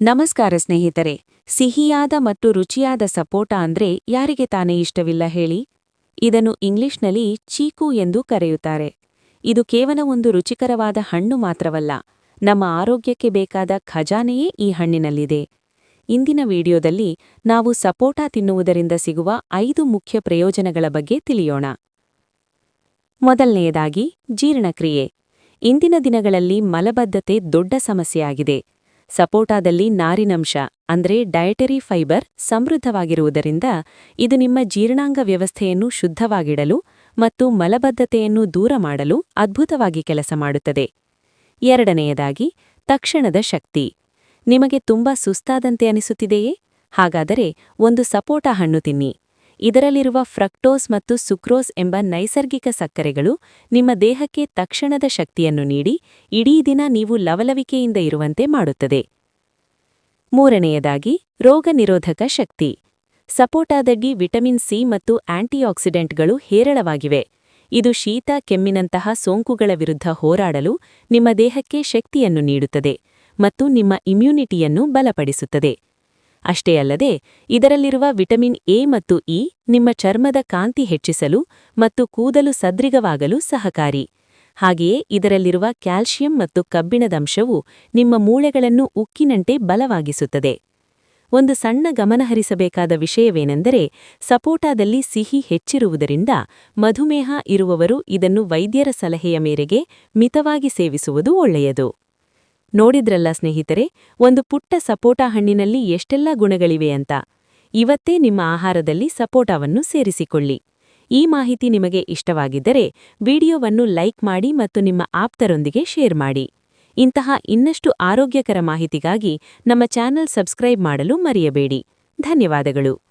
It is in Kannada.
ನಮಸ್ಕಾರ ಸ್ನೇಹಿತರೆ. ಸಿಹಿಯಾದ ಮತ್ತು ರುಚಿಯಾದ ಸಪೋಟ ಅಂದ್ರೆ ಯಾರಿಗೆ ತಾನೇ ಇಷ್ಟವಿಲ್ಲ ಹೇಳಿ? ಇದನ್ನು ಇಂಗ್ಲಿಷ್ನಲ್ಲಿ ಚೀಕು ಎಂದು ಕರೆಯುತ್ತಾರೆ. ಇದು ಕೇವಲ ಒಂದು ರುಚಿಕರವಾದ ಹಣ್ಣು ಮಾತ್ರವಲ್ಲ, ನಮ್ಮ ಆರೋಗ್ಯಕ್ಕೆ ಬೇಕಾದ ಖಜಾನೆಯೇ ಈ ಹಣ್ಣಿನಲ್ಲಿದೆ. ಇಂದಿನ ವಿಡಿಯೋದಲ್ಲಿ ನಾವು ಸಪೋಟ ತಿನ್ನುವುದರಿಂದ ಸಿಗುವ ಐದು ಮುಖ್ಯ ಪ್ರಯೋಜನಗಳ ಬಗ್ಗೆ ತಿಳಿಯೋಣ. ಮೊದಲನೆಯದಾಗಿ, ಜೀರ್ಣಕ್ರಿಯೆ. ಇಂದಿನ ದಿನಗಳಲ್ಲಿ ಮಲಬದ್ಧತೆ ದೊಡ್ಡ ಸಮಸ್ಯೆಯಾಗಿದೆ. ಸಪೋಟಾದಲ್ಲಿ ನಾರಿನಂಶ, ಅಂದರೆ ಡಯಟರಿ ಫೈಬರ್ ಸಮೃದ್ಧವಾಗಿರುವುದರಿಂದ ಇದು ನಿಮ್ಮ ಜೀರ್ಣಾಂಗ ವ್ಯವಸ್ಥೆಯನ್ನು ಶುದ್ಧವಾಗಿಡಲು ಮತ್ತು ಮಲಬದ್ಧತೆಯನ್ನು ದೂರ ಮಾಡಲು ಅದ್ಭುತವಾಗಿ ಕೆಲಸ ಮಾಡುತ್ತದೆ. ಎರಡನೆಯದಾಗಿ, ತಕ್ಷಣದ ಶಕ್ತಿ. ನಿಮಗೆ ತುಂಬಾ ಸುಸ್ತಾದಂತೆ ಅನಿಸುತ್ತಿದೆಯೇ? ಹಾಗಾದರೆ ಒಂದು ಸಪೋಟ ಹಣ್ಣು ತಿನ್ನಿ. ಇದರಲ್ಲಿರುವ ಫ್ರಕ್ಟೋಸ್ ಮತ್ತು ಸುಕ್ರೋಸ್ ಎಂಬ ನೈಸರ್ಗಿಕ ಸಕ್ಕರೆಗಳು ನಿಮ್ಮ ದೇಹಕ್ಕೆ ತಕ್ಷಣದ ಶಕ್ತಿಯನ್ನು ನೀಡಿ, ಇಡೀ ದಿನ ನೀವು ಲವಲವಿಕೆಯಿಂದ ಇರುವಂತೆ ಮಾಡುತ್ತದೆ. ಮೂರನೆಯದಾಗಿ ರೋಗ ನಿರೋಧಕ ಶಕ್ತಿ. ಸಪೋಟಾದಲ್ಲಿ ವಿಟಮಿನ್ ಸಿ ಮತ್ತು ಆಂಟಿಆಕ್ಸಿಡೆಂಟ್ಗಳು ಹೇರಳವಾಗಿವೆ. ಇದು ಶೀತ, ಕೆಮ್ಮಿನಂತಹ ಸೋಂಕುಗಳ ವಿರುದ್ಧ ಹೋರಾಡಲು ನಿಮ್ಮ ದೇಹಕ್ಕೆ ಶಕ್ತಿಯನ್ನು ನೀಡುತ್ತದೆ ಮತ್ತು ನಿಮ್ಮ ಇಮ್ಯುನಿಟಿಯನ್ನು ಬಲಪಡಿಸುತ್ತದೆ. ಅಷ್ಟೇ ಅಲ್ಲದೆ, ಇದರಲ್ಲಿರುವ ವಿಟಮಿನ್ ಎ ಮತ್ತು ಇ ನಿಮ್ಮ ಚರ್ಮದ ಕಾಂತಿ ಹೆಚ್ಚಿಸಲು ಮತ್ತು ಕೂದಲು ಸದ್ರಿಗವಾಗಲು ಸಹಕಾರಿ. ಹಾಗೆಯೇ ಇದರಲ್ಲಿರುವ ಕ್ಯಾಲ್ಷಿಯಂ ಮತ್ತು ಕಬ್ಬಿಣದಂಶವು ನಿಮ್ಮ ಮೂಳೆಗಳನ್ನು ಉಕ್ಕಿನಂತೆ ಬಲವಾಗಿಸುತ್ತದೆ. ಒಂದು ಸಣ್ಣ ಗಮನಹರಿಸಬೇಕಾದ ವಿಷಯವೇನೆಂದರೆ, ಸಪೋಟಾದಲ್ಲಿ ಸಿಹಿ ಹೆಚ್ಚಿರುವುದರಿಂದ ಮಧುಮೇಹ ಇರುವವರು ಇದನ್ನು ವೈದ್ಯರ ಸಲಹೆಯ ಮೇರೆಗೆ ಮಿತವಾಗಿ ಸೇವಿಸುವುದು ಒಳ್ಳೆಯದು. ನೋಡಿದ್ರಲ್ಲ ಸ್ನೇಹಿತರೆ, ಒಂದು ಪುಟ್ಟ ಸಪೋಟ ಹಣ್ಣಿನಲ್ಲಿ ಎಷ್ಟೆಲ್ಲ ಗುಣಗಳಿವೆ ಅಂತ. ಇವತ್ತೇ ನಿಮ್ಮ ಆಹಾರದಲ್ಲಿ ಸಪೋಟಾವನ್ನು ಸೇರಿಸಿಕೊಳ್ಳಿ. ಈ ಮಾಹಿತಿ ನಿಮಗೆ ಇಷ್ಟವಾಗಿದ್ದರೆ, ವಿಡಿಯೋವನ್ನು ಲೈಕ್ ಮಾಡಿ ಮತ್ತು ನಿಮ್ಮ ಆಪ್ತರೊಂದಿಗೆ ಶೇರ್ ಮಾಡಿ. ಇಂತಹ ಇನ್ನಷ್ಟು ಆರೋಗ್ಯಕರ ಮಾಹಿತಿಗಾಗಿ ನಮ್ಮ ಚಾನೆಲ್ ಸಬ್ಸ್ಕ್ರೈಬ್ ಮಾಡಲು ಮರೆಯಬೇಡಿ. ಧನ್ಯವಾದಗಳು.